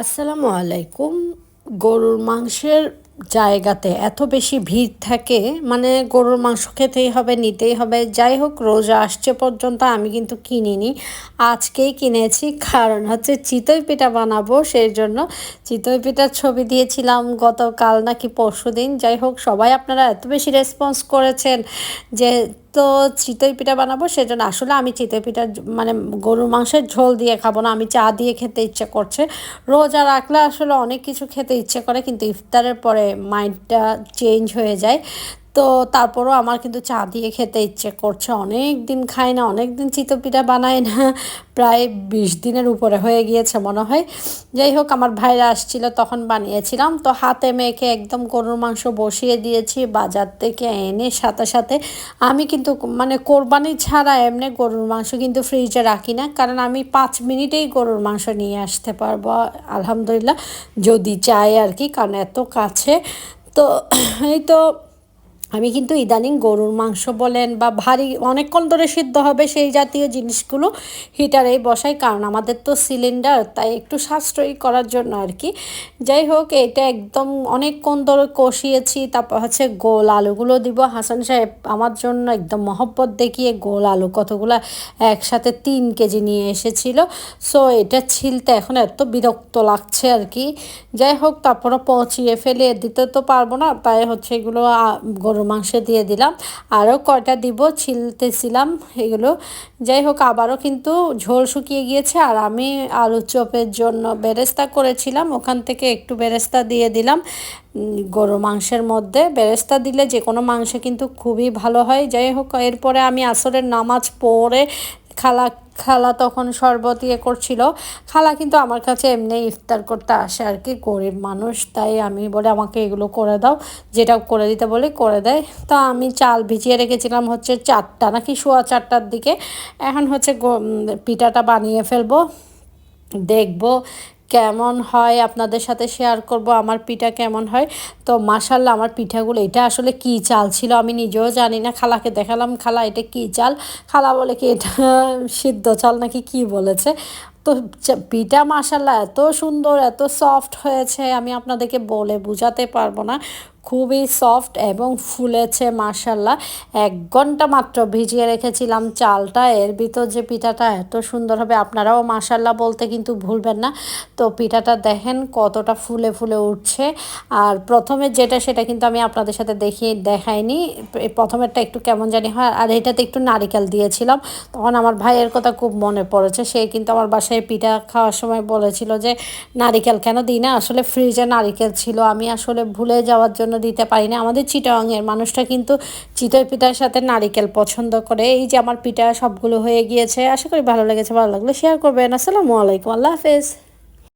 আসসালামু আলাইকুম। গরুর মাংসের জায়গাতে এত বেশি ভিড় থাকে মানে গরুর মাংস খেতেই হবে, নিতেই হবে। যাই হোক, রোজা আসছে পর্যন্ত আমি কিন্তু কিনিনি। আজকেই কিনেছি, কারণ হচ্ছে চিতই পিঠা বানাবো, সেই জন্য চিতই পিঠার ছবি দিয়েছিলাম গতকাল নাকি পরশু দিন যাই হোক, সবাই আপনারা এত বেশি রেসপন্স করেছেন যে তো চিতই পিঠা বানাবো, সেজন্য আসলে আমি চিতই পিঠা মানে গরুর মাংসের ঝোল দিয়ে খাব না, আমি চা দিয়ে খেতে ইচ্ছে করছে। রোজা রাখলে আসলে অনেক কিছু খেতে ইচ্ছে করে, কিন্তু ইফতারের পরে মাইন্ডটা চেঞ্জ হয়ে যায়। তো তারপরও আমার কিন্তু চা দিয়ে খেতে ইচ্ছে করছে। অনেক দিন খাই না, অনেক দিন চিতপিঠা বানাই না, প্রায় বিশ দিনের উপরে হয়ে গিয়েছে মনে হয়। যাই হোক, আমার ভাইরা আসছিল, তখন বানিয়েছিলাম। তো হাতে মেখে একদম গরুর মাংস বসিয়ে দিয়েছি, বাজার থেকে এনে সাথে সাথে আমি কিন্তু মানে কোরবানি ছাড়া এমনি গরুর মাংস কিন্তু ফ্রিজে রাখি না, কারণ আমি পাঁচ মিনিটেই গরুর মাংস নিয়ে আসতে পারব, আলহামদুলিল্লাহ। যদি চাই আর কি, কারণ এত কাছে। তো এই তো আমি কিন্তু ইদানিং গরুর মাংস বলেন বা ভারী অনেকক্ষণ ধরে সিদ্ধ হবে সেই জাতীয় জিনিসগুলো হিটারেই বসাই, কারণ আমাদের তো সিলিন্ডার তাই একটু সাশ্রয়ী করার জন্য আর কি। যাই হোক, এটা একদম অনেকক্ষণ ধরে কষিয়েছি, তারপর হচ্ছে গোল আলুগুলো দিব। হাসান সাহেব আমার জন্য একদম মহব্বত দেখিয়ে গোল আলু কতগুলো একসাথে তিন কেজি নিয়ে এসেছিল। সো এটা ছিলতে এখন এত বিরক্ত লাগছে আর কি। যাই হোক তারপরে পচিয়ে ফেলে দিতে তো পারব না, তাই হচ্ছে এগুলো গরু মাংস দিয়ে দিলাম। আরও কয়টা দিব? ছিলতেছিলাম এগুলো। যাই হোক, আবারও কিন্তু ঝোল শুকিয়ে গিয়েছে আর আমি আলু চপের জন্য বেরেস্তা করেছিলাম। ওখান থেকে একটু বেরেস্তা দিয়ে দিলাম। গরু মাংসের মধ্যে। বেরেস্তা দিলে যে কোনো মাংস কিন্তু খুবই ভালো হয়। যাই হোক, এরপরে আমি আসরের নামাজ পড়ে খালা খালা তখন শরবত ইয়ে করছিল। খালা কিন্তু আমার কাছে এমনি ইফতার করতে আসে আর কি, গরিব মানুষ, তাই আমি বলে আমাকে এগুলো করে দাও, যেটা করে দিতে বলে করে দেয়। তা আমি চাল ভিজিয়ে রেখেছিলাম হচ্ছে চারটা, নাকি শোয়া চারটার দিকে। এখন হচ্ছে পিঠাটা বানিয়ে ফেলব, দেখব কেমন হয় আপনাদের সাথে শেয়ার করব, আমার পিঠা কেমন হয়। তো মাসাল্লাহ আমার পিঠাগুলো, এটা আসলে কি চাল ছিল আমি নিজেও জানি না, খালাকে দেখালাম, খালা এটা কি চাল? খালা বলে কি এটা সিদ্ধ চাল নাকি কি বলেছে? তো পিঠা মাসাল্লাহ এত সুন্দর, এত সফট হয়েছে, আমি আপনাদেরকে বলে বুঝাতে পারব না। খুবই সফট এবং ফুলেছে মার্শাল্লাহ এক ঘণ্টা মাত্র ভিজিয়ে রেখেছিলাম চালটা, এর ভিতর যে পিঠাটা এত সুন্দর হবে, আপনারাও মার্শাল্লাহ বলতে কিন্তু ভুলবেন না। তো পিঠাটা দেখেন কতটা ফুলে ফুলে উঠছে। আর প্রথমে যেটা, সেটা কিন্তু আমি আপনাদের সাথে দেখি দেখাইনি। প্রথমেরটা একটু কেমন জানি হয়, আর এটাতে একটু নারিকেল দিয়েছিলাম। তখন আমার ভাইয়ের কথা খুব মনে পড়েছে, সে কিন্তু আমার বাসায় পিঠা খাওয়ার সময় বলেছিল যে, নারিকেল কেন দিই না? আসলে ফ্রিজে নারিকেল ছিল। আমি আসলে ভুলে যাওয়ার জন্য দিতে পারি না আমাদের চিটাংয়ের মানুষটা কিন্তু চিতই পিঠার সাথে নারিকেল পছন্দ করে। এই যে আমার পিঠা সবগুলো হয়ে গিয়েছে। আশা করি ভালো লেগেছে। ভালো লাগলে শেয়ার করবেন। আসসালামু আলাইকুম। আল্লাহ হাফেজ।